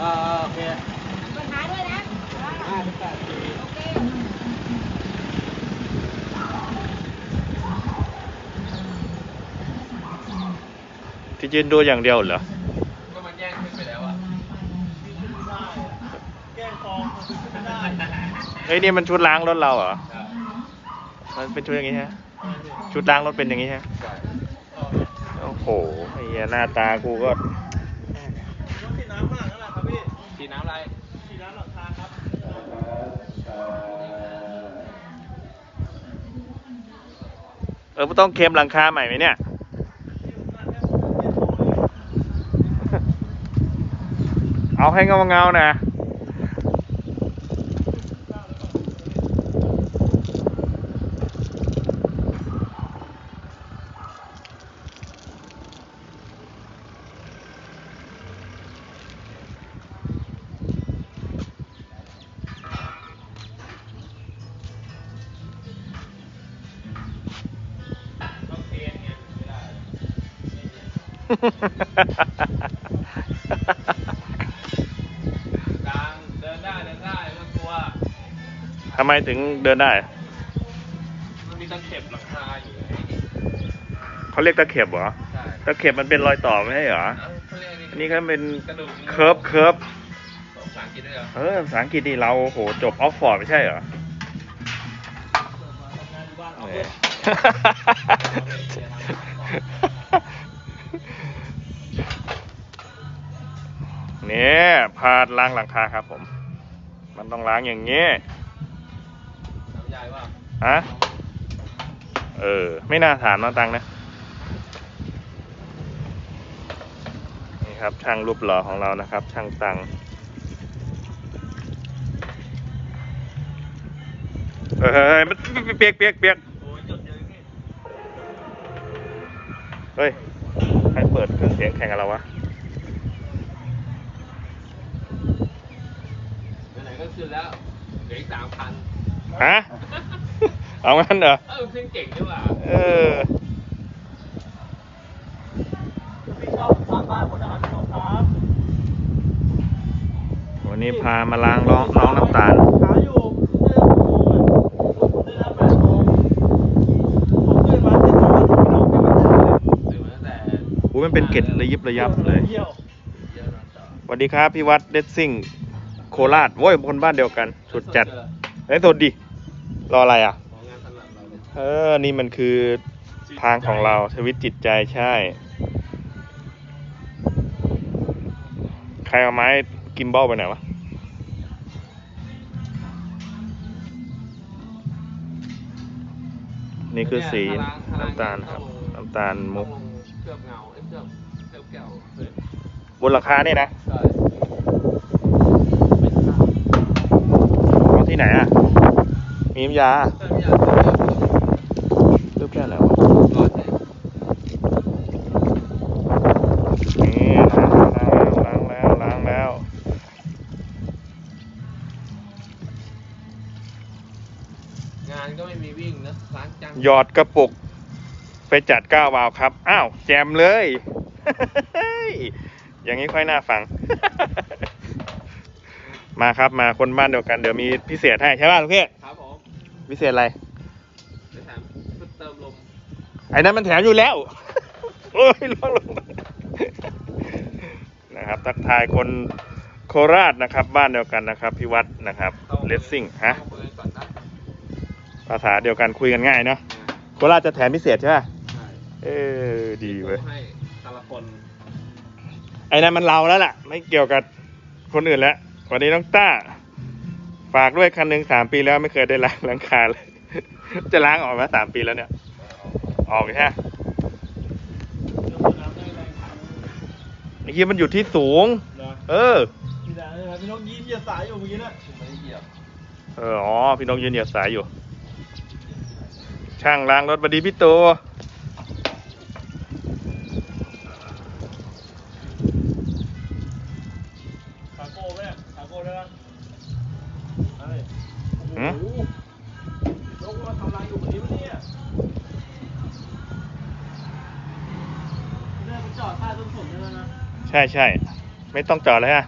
อ่าโอเคปัญหาด้วยนะห้าสิบแปดปีโอเคที่ยืนดูอย่างเดียวเหรอ ก็มันแย่งขึ้นไปแล้วอะแกล้งคองไม่ได้เฮ้ยนี่มันชุดล้างรถเราเหรอ มันเป็นชุดอย่างงี้ฮะ ชุดล้างรถเป็นอย่างงี้ฮะใช่โอ้โหไอ้เหี้ยหน้าตากูก็ ออต้องเคลมหลังคาใหม่ไหมเนี่ย เอาให้เงาเงานะ ถึงเดินได้ มันมีตะเข็บหลังคาอยู่ไงเขาเรียกตะเข็บเหรอ ใช่ตะเข็บมันเป็นรอยต่อไม่ใช่เหรอ เอ้าเขาเรียกอันนี้ก็เป็นกระดูกเคิร์ฟเคิร์ฟภาษาอังกฤษด้วยเหรอเออภาษาอังกฤษนี่เราโหจบออกฟอร์ดไม่ใช่เหรอทำงานอยู่บ้านเอาเอเพื่อเนี่ยพาดล้างหลังคาครับผม มันต้องล้างอย่างนี้น้ำยายว่า ฮะเออ ไม่น่าถามน้องตังนะ นี่ครับช่างรูปหล่อของเรานะครับ ช่างตังเฮ้ยมันเปียกเปียกเปียกโอ้ยจดเยอะพี่เฮ้ย ใครเปิดเครื่องเสียงแข่งกับเราวะไหนๆก็ขึ้นแล้วเหลืออีกสามพันฮะ เอางั้นเหรอเออขึ้นเก่งด้วยว่ะเออพี่ชอบทางบ้านคนอาหารชอบครับวันนี้พามาล้างน้องน้องน้ำตาลหาอยู่เดินโมงอะผมตื่นมาแปดโมงผมตื่นมาเจ็ดโมงน้องยังไม่ตื่นเลยตื่นมาตั้งแต่อู้มันเป็นเกล็ดระยิบระยับเลยเที่ยวเยอะนะต่อสวัสดีครับ พี่วัดเดซซิ่งโคราชโว้ยคนบ้านเดียวกัน สุดจัดไอ้ยสดดิ รออะไรอะ เออ นี่มันคือทางของเราชีวิตจิตใจใช่ ใครเอาไม้กิมบอลไปไหนวะนี่คือสีน้ำตาลครับ น้ำตาลมุกเคลือบเงาเอ้ยเคลือบเคลือบแก้วบนหลังคานี่นะเอาที่ไหนอะ มีน้ำยา หยอดกระปุก ไปจัดก้าววาวครับ อ้าว แจมเลย อย่างนี้ค่อยน่าฟัง มาครับมาคนบ้านเดียวกันเดี๋ยวมีพิเศษให้ใช่ป่ะลูกพี่ครับผมพิเศษอะไรเดี๋ยวแถมเติมลมไอ้นั้นมันแถมอยู่แล้ว โอ้ยลงลงนะครับ ทักทายคนโคราชนะครับ บ้านเดียวกันนะครับพี่วัดนะครับเลสซิ่งฮะ ภาษาเดียวกันคุยกันง่ายเนาะโคราชจะแถมพิเศษใช่ป่ะใช่เออดีเว้ยให้แต่ละคนไอ้นั่นมันเราแล้วล่ะ ไม่เกี่ยวกับคนอื่นแล้ววันนี้น้องต้า ฝากด้วยคันหนึ่งสามปีแล้วไม่เคยได้ล้างหลังคาเลย จะล้างออกมาสามปีแล้วเนี่ย ออกใช่ไหมเรื่องน้ำได้แรงขันไอ้เหี้ยมันอยู่ที่สูงเหรอเออ พี่แดงเลยครับพี่นกยีเหยียดสายอยู่เมื่อกี้น่ะผมไม่ได้เหยียบเอออ๋อพี่น้องยืนเหยียดสายอยู่ ช่างล้างรถบดีพี่ตัวขาโก้ไหมเนี่ยขาโก้ได้ปะเฮ้ยหืมโอ้โหนกมาทำอะไรอยู่วันนี้วะเนี่ยเนี่ยมันจอดใต้ต้นสนนี่แล้วนะ ใช่ใช่ไม่ต้องจอดเลยฮะ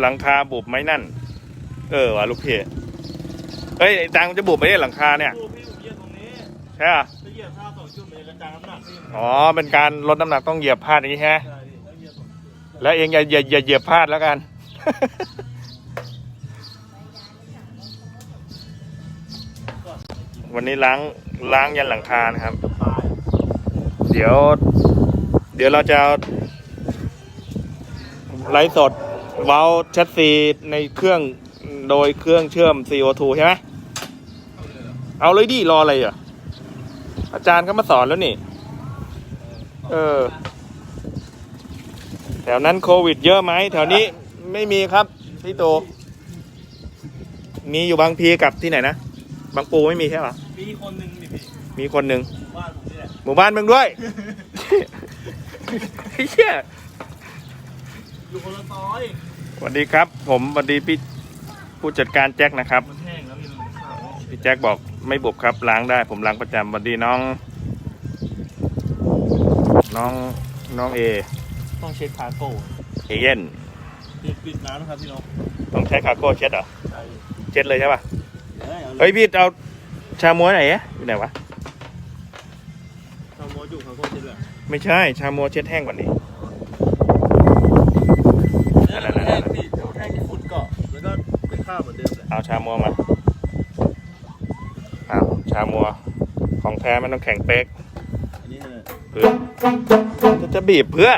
หลังคาบุบไหมนั่น เออว่ะลูกพี่ เฮ้ยไอ้ตังมันจะบุบไหมเนี่ยหลังคาเนี่ย ดูพี่ผมเหยียบตรงนี้ใช่ป่ะจะเหยียบท่าสองจุดมันจะกระจายน้ำหนักพี่อ๋อเป็นการลดน้ำหนักต้องเหยียบพลาดอย่างนี้ใช่ไหมใช่พี่แล้วเหยียบสองจุดแล้วเองอย่าอย่าอย่าเหยียบพลาดแล้วกัน วันนี้ล้างล้างยันหลังคานะครับจะตายเดี๋ยว เดี๋ยวเราจะเอาไลฟ์สดเว้าแชทซีในเครื่องโดยเครื่องเชื่อม CO2 ใช่ไหม เอาเลยดิรออะไรอะ อาจารย์ก็มาสอนแล้วนี่ เออ แถวนั้นโควิดเยอะไหมแถวนี้ไม่มีครับ พี่โต มีอยู่บางพีกับที่ไหนนะ บางปูไม่มีใช่ปะมีคนหนึ่งนี่พี่มีคนหนึ่งบ้านผมนี่แหละหมู่บ้านมึงด้วยไอ้เหี้ยอยู่คนละซอยสวัสดีครับ ผมสวัสดีพี่ผู้จัดการแจ็คนะครับ มันแห้งแล้วพี่มันขาวพี่แจ็คบอก ไม่บุบครับล้างได้ผมล้างประจำสวัสดีน้อง น้องน้องเอต้องเช็ดคาโก้เอเย่นปิดปิดน้ำนะครับพี่น้องต้องใช้คาโก้เช็ดเหรอใช่เช็ดเลยใช่ปะเฮ้ยเอาเลเฮ้ยยพี่เอาชาม้วนไหนอะอยู่ไหนวะทำโมจุคาโก้เช็ดเลยไม่ใช่ ชาม้วนเช็ดแห้งกว่านี้แล้วมันแห้งพี่เดี๋ยวแห้งที่ฝุ่นเกาะแล้วก็เป็นข้าวเหมือนเดิมเลยเอาชามัวมาเอา ชามัว ของแท้มันต้องแข็งเป๊กอันนี้เลยเพื่อจะจะบีบเพื่อ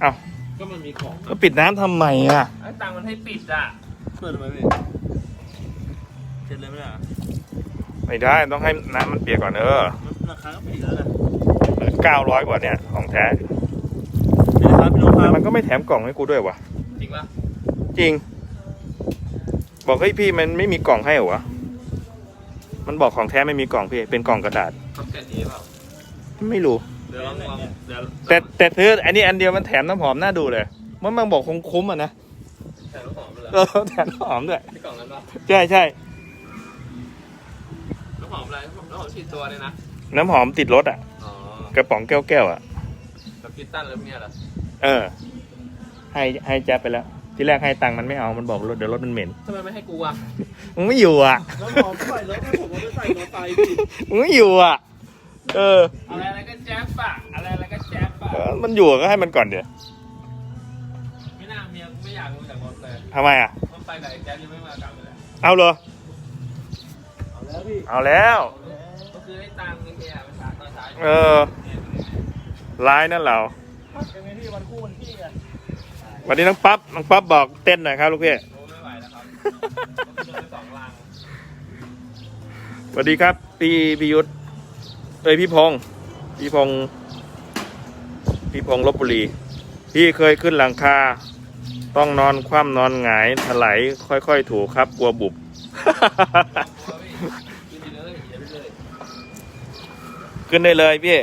เอาก็มันมีของก็ปิดน้ำทำไมอะไอ้ตังค์มันให้ปิดอะเปิดทำไมพี่เช็ดเลยไหมล่ะไม่ได้ต้องให้น้ำมันเปียกก่อนเออมันราคาก็ผิดแล้วนะเก้าร้อยกว่าเนี่ยของแท้นี่นะครับพี่น้องคแต่รับมันก็ไม่แถมกล่องให้กูด้วยวะจริงปะจริง บอกเฮ้ยพี่มันไม่มีกล่องให้เหรอวะ มันบอกของแท้ไม่มีกล่องพี่ เป็นกล่องกระดาษ ทำแค่นี้เปล่าไม่รู้ เดี๋ยวลองลองเดี๋ยวแต่แต่ซื้ออันนี้อันเดียวมันแถมน้ำหอมน่าดูเลย มันมันบอกคงคุ้มอะนะใส่ลูกหอมไปเลยเออแถมน้ำหอมด้วย ที่กล่องนั้นปะใช่ใช่ ลูกหอมอะไรลูกหอมฉีดตัวเลยนะ น้ำหอมติดรถอะ อ๋อกระป๋องแก้วแก้วๆอะกับกิตตันแล้วเนี่ยเหรอ เออ ให้ให้แจ๊บไปแล้ว ที่แรกให้ตังค์มันไม่เอา มันบอกรถเดี๋ยวรถมันเหม็น ทำไมไม่ให้กูอะมึงไม่อยู่อะน้ำหอมใส่รถให้ผมเอาไปใส่มอเตอร์ไซค์พี่มึงไม่อยู่อะ เออ อะไรอะไรก็แจ๊บอะอะไรอะไรก็แจ๊บอะเออมันอยู่ก็ให้มันก่อนเดี๋ยวไม่น่าเมียกูไม่อยากรู้จากรถเลยทำไมอะรถไปไหนแจ๊บยังไม่มากลับเลยเอาเลยเอาแล้วพี่เอาแล้ว ก็คือให้ตังค์ไอ้เฮียไปฉาตอนเช้าเออร้ายนั่นเรายังไงพี่วันคู่วันพี่กัน วันนี้น้องปั๊บน้องปั๊บบอกเต้นหน่อยครับลูกพี่ไม่ไหวแล้วครับโดนไปสองลังสวัสดีครับพี่พี่ยุทธเอ้ยพี่พงศ์พี่พงศ์พี่พงศ์ลบบุรี พี่เคยขึ้นหลังคา ต้องนอนคว่ำนอนหงายถลายค่อย ๆ ถูครับกลัวบุบ ขึ้นได้เลยพี่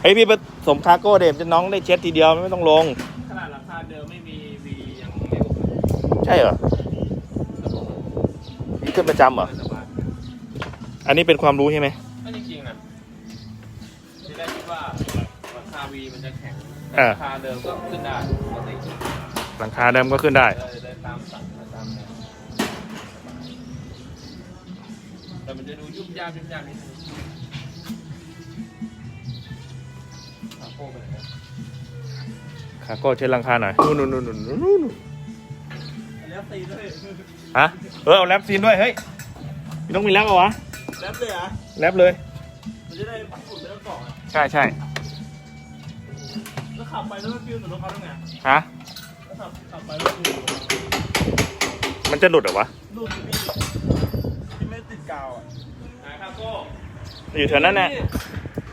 ไอยพี่ผสมคาร์โก้เดมจะน้องได้เช็ดทีเดียวไม่ต้องลง ช่เหรอพี่ขึ้นประจำเหรอไม่สบายอันนี้เป็นความรู้ใช่ไหมไม่จริงๆนะที่แรกคิดว่าราคาวีมันจะแข็งอ่าราคาเดิมก็ขึ้นได้ปกติหลังคาเดิมก็ขึ้นได้เดินเดินตามสั่งตามแนวแต่มันจะดูยุ่งยากยุ่งยากนิดนึงอะโป้ไปไหนนะคาร์โก้เช็ดหลังคาหน่อยนู่นนู่นนู่นนู่น นู่นแล้วตีด้วยฮะเออเอาแรปซีนด้วยเฮ้ยพี่ต้องมีแรปเหรอวะแล้วเลยอะแรปเลย มันจะได้ฝุ่นไม่ต้องเกาะอะใช่ใช่แล้วขับไปแล้วมันฟิวเหมือนรถเขาต้องไงฮะแล้วขับขับไปแล้วฟิวมันจะหลุดเหรอวะรูดที่พี่ที่ไม่ติดกาวอะไหนคาโก้อยู่แถวนั้นน่ะ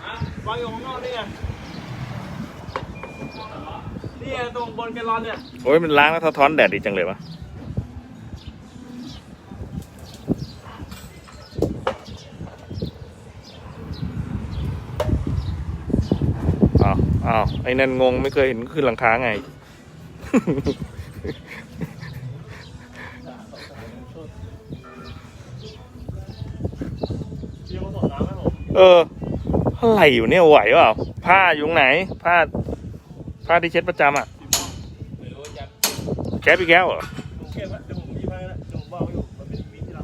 ฮะวางอยู่ข้างนอกนี่ไงนี่ไงตรงบนแกลลอนเนี่ยโอ้ยมันล้างแล้วสะท้อนแดดดีจังเลยวะ อ้าวอ้าว ไอ้นั่นงงไม่เคยเห็นขึ้นหลังคาไงพี่เขาส่งน้ำให้ผมเอออะไรอยู่เนี่ยไหวเปล่า ผ้าอยู่ตรงไหน ผ้า ผ้าที่เช็ดประจำอะไม่รู้จะแกแก๊ปอีกแก้วเหรอผมเก็บไว้เดี๋ยวผมหยิบให้นะเดี๋ยวผมบอกอยู่ มันเป็นมีที่เรา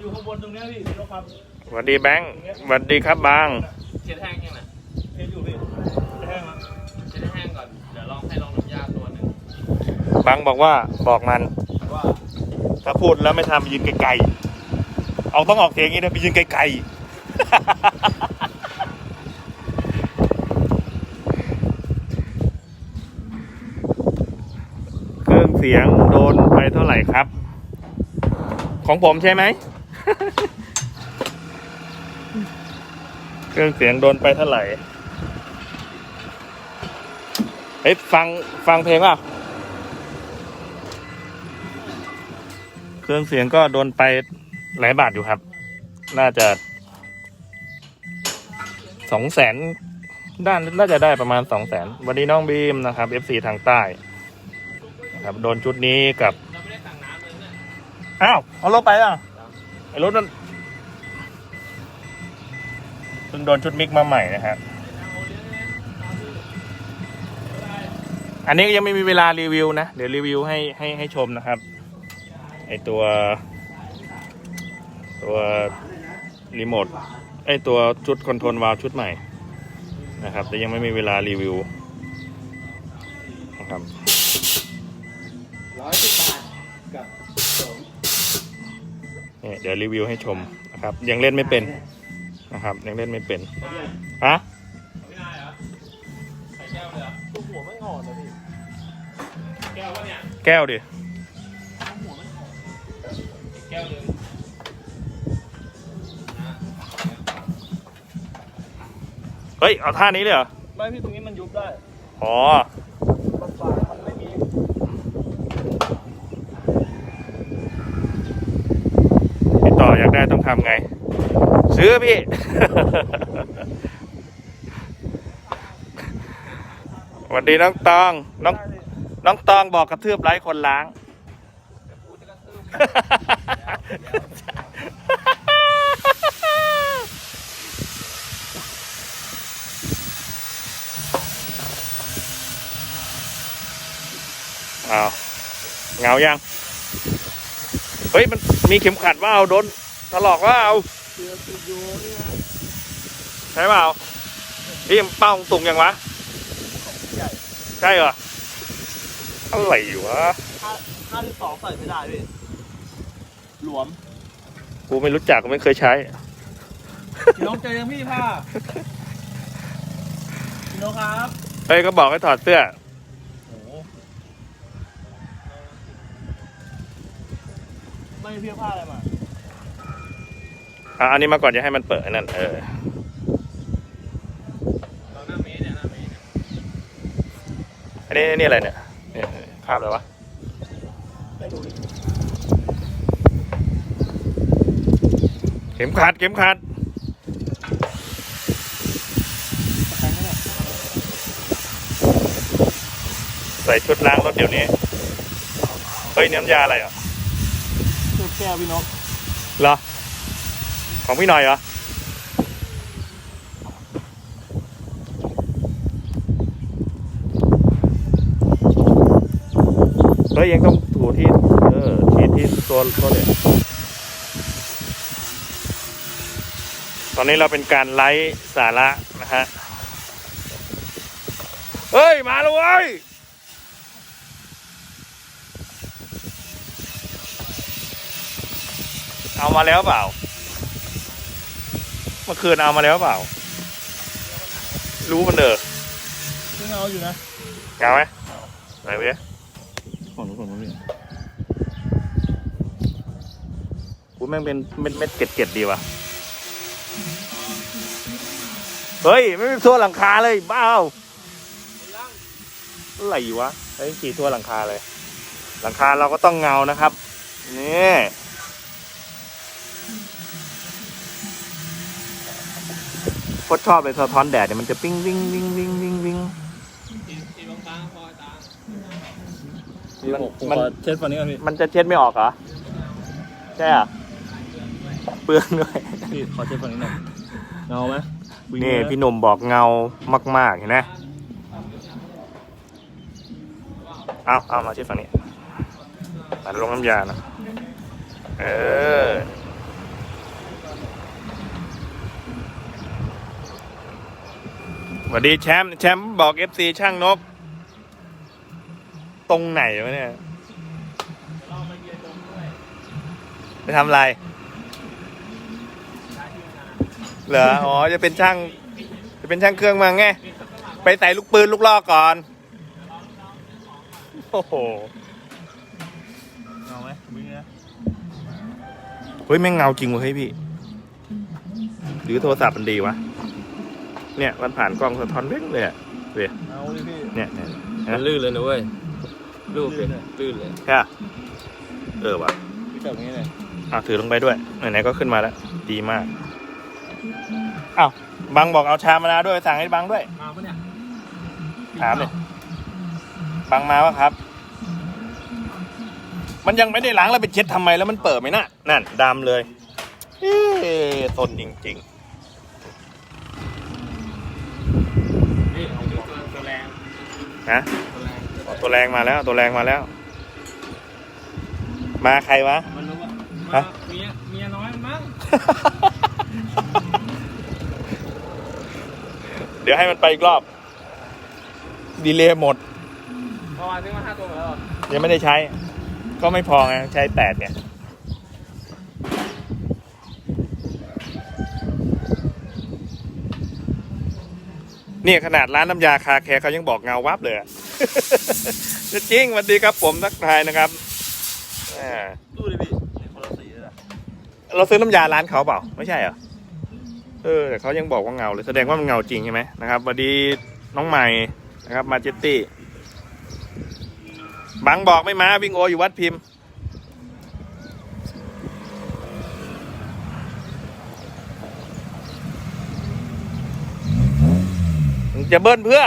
อยู่ข้างบนตรงเนี้ยพี่มีรถความสวัสดีแบงค์สวัสดีครับบางเช็ดแห้ง บางบอกว่าบอกมันว่าถ้าพูดแล้วไม่ทำไปยืนไกลๆเอาต้องออกเสียงอย่างนี้นะไปยืนไกลๆ เครื่องเสียงโดนไปเท่าไหร่ครับ ของผมใช่ไหม เครื่องเสียงโดนไปเท่าไหร่เฮ้ยฟังฟังเพลงป่ะ รื่องเสียงก็โดนไปหลายบาทอยู่ครับ น่าจะสองแสนด้านน่าจะได้ประมาณสองแสนวันนี้น้องบีมนะครับ FC ทางใต้นะครับโดนชุดนี้กับอ้าวเอารถไปอะไอรถนั้นเพิ่งโดนชุดมิกมาใหม่นะครับอันนี้ยังไม่มีเวลารีวิวนะ เดี๋ยวรีวิวให้ให้ให้ชมนะครับ ตัว ตัวรีโมทไอตัวชุดคอนโทรลวาล์วชุดใหม่นะครับ แต่ยังไม่มีเวลารีวิวนะครับร้อยสิบบาทกับสองเนี่ยเดี๋ยวรีวิวให้ชมนะครับ ยังเล่นไม่เป็นนะครับ ยังเล่นไม่เป็นฮะไม่ได้เหรอใส่แก้วเลยเหรอตัวหัวไม่อ่อนนะพี่ แก้ววะเนี่ย แก้วดิแก้วหนึงนะเฮ้ย เอาท่านี้เลยเหรอ ไม่พี่ตรงนี้มันยุบได้อ๋อ บางฝามันไม่มีพี่ต่ออยากได้ต้องทำไง ซื้อพี่ สวัสดีน้องตอง น้อง น้องตองบอกกระทืบไร้คนล้างอ้ อ้าวเงายัง เฮ้ย มันมีเข็มขัดว่าเอาโดนถลอกว่าเอาใช่เปล่าพี่มันเป้าตุงยังวะใหญ่ใช่เหรออะไรอยู่วะห้าห้าที่สองใส่ไม่ได้พี่ หลวมกูไม่รู้จักกูไม่เคยใช้พี่น้องใจยังพี่ผ้าพี่น้องครับเฮ้ยก็บอกให้ถอดเสื้อโอ้โหไม่มีเพียผ้าอะไรมาอะอันนี้มาก่อนจะให้มันเปิดไอ้นั่นเออเราหน้าเมตรเนี่ยหน้าเมตรเนี่ยอันนี้อันนี่อะไรเนี่ยเนี่ยภาพอะไรวะไปดูดิ ข็มขัดเข็มขัดใครเนี่ยใส่ชุดล้างรถเดี๋ยวนี้ เฮ้ยน้ำยาอะไรเหรอชุดแก้วพี่น้องเหรอ ของพี่หน่อยเหรอ เฮ้ยยังต้องถูที่ เออฉีดที่ตัวตัวเนี่ย อนนี้เราเป็นการไลฟ์สาระนะฮะ เฮ้ย มาแล้วเว้ยเอามาแล้วเปล่า เมื่อคืนเอามาแล้วเปล่า รู้มันเด้อซึ่งเอาอยู่นะเอาไหมไหนเว้ยของนู้นของนู้นพี่กูแม่งเป็นเม็ดเม็ดเกล็ดเกล็ดดีว่ะ เฮ้ย ไม่มีทั่วหลังคาเลยบ้าเปล่าอะไรวะเฮ้ยขี่ทั่วหลังคาเลย หลังคาเราก็ต้องเงานะครับ นี่โคตรชอบเลยสะท้อนแดดเนี่ยมันจะปิ้งวิ่งวิ่งวิ่งวิ่งวิ่งสีสีบางๆพอตามมันผมมันขอเช็ดฝั่งนี้ก่อนพี่มันจะเช็ดไม่ออกเหรอใช่อะเปลืองด้วยพี่ขอเช็ดฝั่งนี้หน่อยเงาไหมวิ่ง นี่เลยพี่หนุ่มบอกเงามาก ๆ เห็นไหมเอาเอามาเช็ดฝั่งนี้ตัดลงน้ำยานะเออสวัสดีแชมป์แชมป์บอกเอฟซีช่างนก ตรงไหนวะเนี่ยเรามาเยือนตรงด้วยไปทำอะไร ร้านที่นา เหรอ อ๋อ จะเป็นช่าง จะเป็นช่างเครื่องมาไง ไปใส่ลูกปืนลูกล่อก่อน โอ้โห เงาไหมมึงนะเฮ้ย แม่งเงาจริงเว้ยเฮ้ยพี่ หรือโทรศัพท์มันดีวะ เนี่ยมันผ่านกล้องสะท้อนเว้งเลยอะเว้ยเอาเลยพี่เนี่ยเนี่ยมันลื่นเลยนะเว้ยรูปเป็นลื่นเลยแค่เออวะพี่แบบนี้เลยอะถือลงไปด้วย ไหนๆก็ขึ้นมาแล้ว ดีมาก อ้าวบังบอกเอาชามมะนาวด้วยสั่งให้บังด้วย มาปะเนี่ยถามเลยบังมาวะครับ มันยังไม่ได้ล้างแล้วไปเช็ดทำไมแล้วมันเปิดไหมนะนั่นดำเลยเอ๊ะตนจริงนี่ของตัวตัวแรงๆนะตัวแรงตัวแรงมาแล้ว ตัวแรงมาแล้ว มาใครวะ มันรู้ว่าฮะเมียเมียน้อยมั้ง เดี๋ยวให้มันไปอีกรอบ ดีเลย์หมดเมื่อวานซื้อมาห้าตัวหมดแล้วเหรอยังไม่ได้ใช้ ก็ไม่พอไงใช้แปดเนี่ยเนี่ยขนาดร้านน้ำยาคาแคร์เขายังบอกเงาวับเลยอะจริงสวัสดีครับผมทักทายนะครับอ่าดูดิพี่นี่คนละสีเลยอะเราซื้อน้ำยาร้านเขาเปล่า ไม่ใช่เหรอ เออแต่เขายังบอกว่าเงาเลยแสดงว่ามันเงาจริงใช่ไหมนะครับสวัสดีน้องใหม่นะครับมาเจตตี้บังบอกไม่มาวิ่งโออยู่วัดพิมพ์ จะเบิ้ลเพื่อ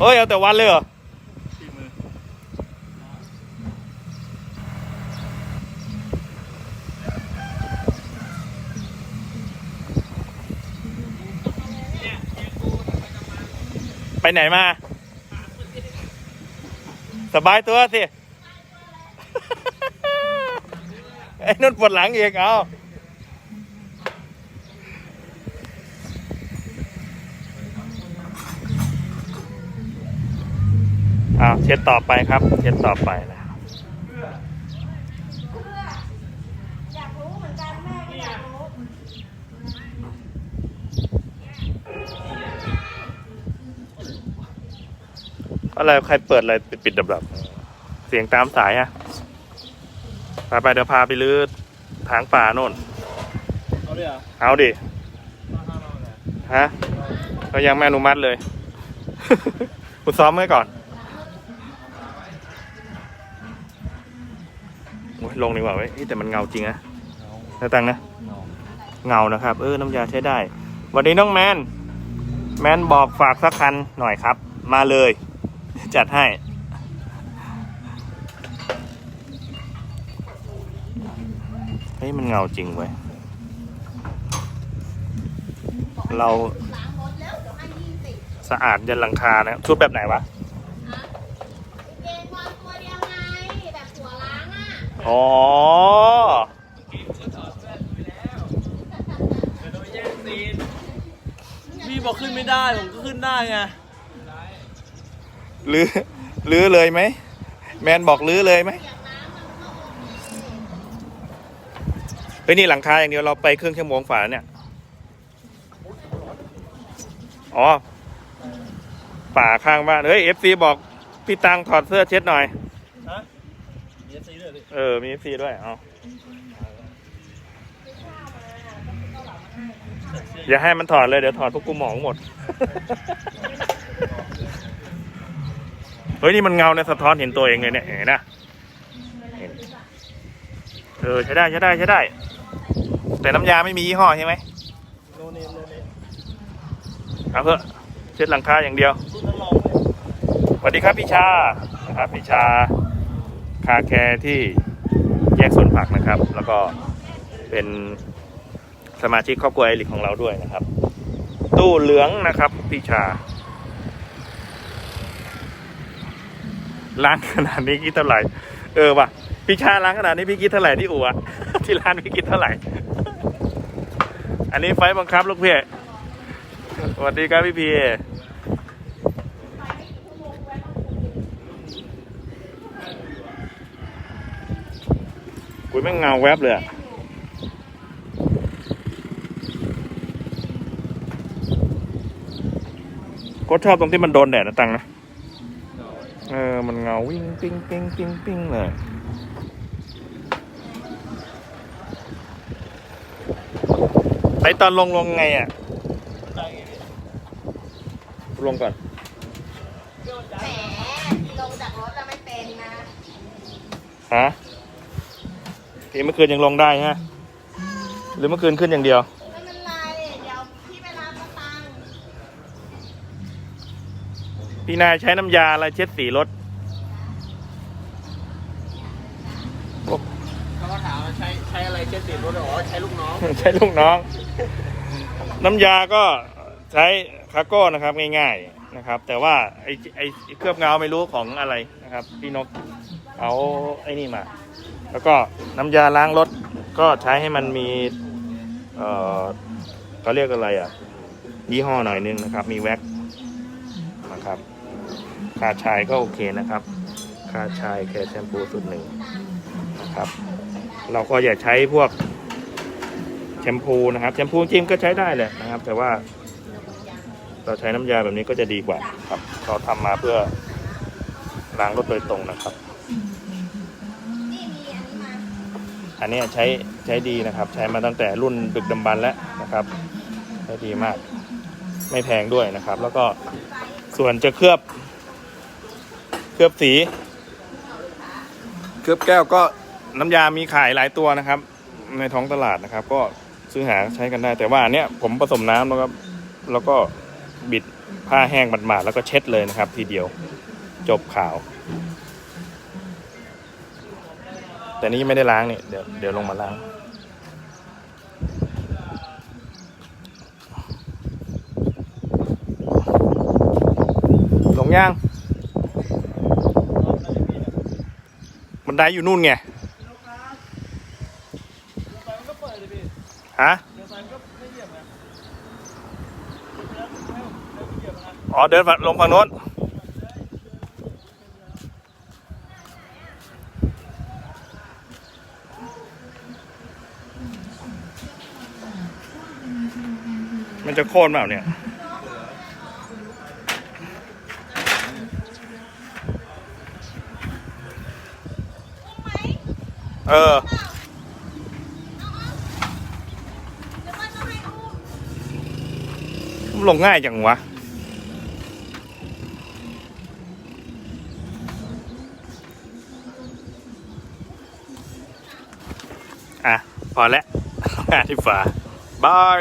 เอ้ยเอาแต่วันเลยเหรอที่มือไปไหนมา สบายตัวสิ ไอ้นุ่นปวดหลังอีกเอาอ้าวเช็ดต่อไปครับเช็ดต่อไปนะอยากรู้เหมือนกันแม่ก็อยากรู้อะไรใครเปิดอะไรปิดปิดดับดับๆเสียงตามสายฮะไปไปเดี๋ยวพาไปลื้อทางป่าโน่น เอาเลยเหรอเอาดิมาห้าเราเลยฮะก็ยังไม่อนุมัติเลย คุณซ้อมไว้ก่อน ลงดีกว่าเว้ยเฮ้ยแต่มันเงาจริงนะแล้วตังค์นะ เงานะครับ เออ น้ำยาใช้ได้สวัสดีน้องแมน แมนบอกฝากสักคันหน่อยครับ มาเลย จัดให้ เฮ้ย มันเงาจริงเว้ย เราล้างรถแล้วเดี๋ยวให้ยี่สิบสะอาดยันหลังคานะชุดแบบไหนวะ เกงวางตัวเดียวไง แบบหัวล้าง อะอ๋อ พี่บอกขึ้นไม่ได้ ผมก็ขึ้นได้ไง ลื้อลื้อเลยไหม แมนบอกลื้อเลยไหมเฮ้ยนี่หลังคาอย่างเดียวเราไปครึ่งชั่วโมงฝ่าแล้วเนี่ย อ๋อ ป่าข้างบ้าน เฮ้ยเอฟซีบอก พี่ตังถอดเสื้อเช็ดหน่อยฮะมีสี เออ มีเอฟซีด้วย เอาอย่าให้มันถอดเลย เดี๋ยวถอดพวกกูหมองหมด เฮ้ย นี่มันเงาในสะท้อนเห็นตัวเองเลยเนี่ย เห็นนะเออ ใช้ได้ ใช้ได้ ใช้ได้ แต่น้ำยาไม่มียี่ห้อใช่ไหมโนเนมโนเนมเอาเถอะเช็ดหลังคาอย่างเดียวสวัสดีครับพี่ชานะครับพี่ชาาแคร์ที่แยกสวนผักนะครับ แล้วก็เป็นสมาชิกครอบครัวไอริกของเราด้วยนะครับ ตู้เหลืองนะครับพี่ชาล้างขนาดนี้คิดเท่าไหร่ เออว่ะพี่ชาล้างขนาดนี้พี่คิดเท่าไหร่ที่อู่อะที่ร้านพี่คิดเท่าไหร่ อันนี้ไฟบังคับลูกเพี่สวัสดีครับพี่พี แม่งเงาแวบเลยอะก็ชอบตรงที่มันโดนแดดนะตังนะ เออ มันเงาวิ่งปิ้งปิ้งปิ้งปิ้งเลยไปตอนลงลงไงอะ ลงก่อน แหมลงจากรถจะไม่เป็นนะ ฮะ พี่เมื่อคืนยังลงได้ฮะ หรือเมื่อคืนขึ้นอย่างเดียว ไม่เป็นไรเดี๋ยวพี่ไปรับมาตังค์พี่นายใช้น้ำยาอะไรเช็ดสีรถเขาก็ถามว่าใช้ใช้อะไรเช็ดสีรถอ๋อใช้ลูกน้อง ใช้ลูกน้อง น้ำยาก็ใช้คาโก้นะครับง่ายๆนะครับ แต่ว่าไอ้ไอ้เคลือบเงาไม่รู้ของอะไรนะครับ พี่นกเอาไอ้นี่มา แล้วก็น้ำยาล้างรถก็ใช้ให้มันมี เอ่อเขาเรียกอะไรอะ ยี่ห้อหน่อยนึงนะครับ มีแว็กซ์นะครับคาชายก็โอเคนะครับคาชายแคร์แชมพูสูตรหนึ่งนะครับ เราก็อย่าใช้พวกแชมพูนะครับ แชมพูจริงก็ใช้ได้แหละนะครับ แต่ว่า เราใช้น้ำยาแบบนี้ก็จะดีกว่าครับ เราทำมาเพื่อล้างรถโดยตรงนะครับ นี่มีอันนี้มา อันนี้ใช้ใช้ดีนะครับ ใช้มาตั้งแต่รุ่นดึกดำบรรแล้วนะครับใช้ดีมาก ไม่แพงด้วยนะครับ แล้วก็ส่วนจะเคลือบ เคลือบสี เคลือบแก้วก็น้ำยามีขายหลายตัวนะครับ ในท้องตลาดนะครับ ก็ซื้อหาใช้กันได้ แต่ว่าอันเนี้ยผมผสมน้ำแล้วก็แล้วก็บิดผ้าแห้งหมาดๆแล้วก็เช็ดเลยนะครับ ทีเดียวจบข่าว แต่นี้ไม่ได้ล้างนี่เดี๋ยวเดี๋ยวลงมาล้าง ลงย่างบันได้อยู่นู่นไงฮะอ๋อ เดินฝั่งลงฝั่งโน้น จะโค่นเปล่าเนี่ยเออลงง่ายจังวะ อะ พอแล้วงานที่ฝาบาย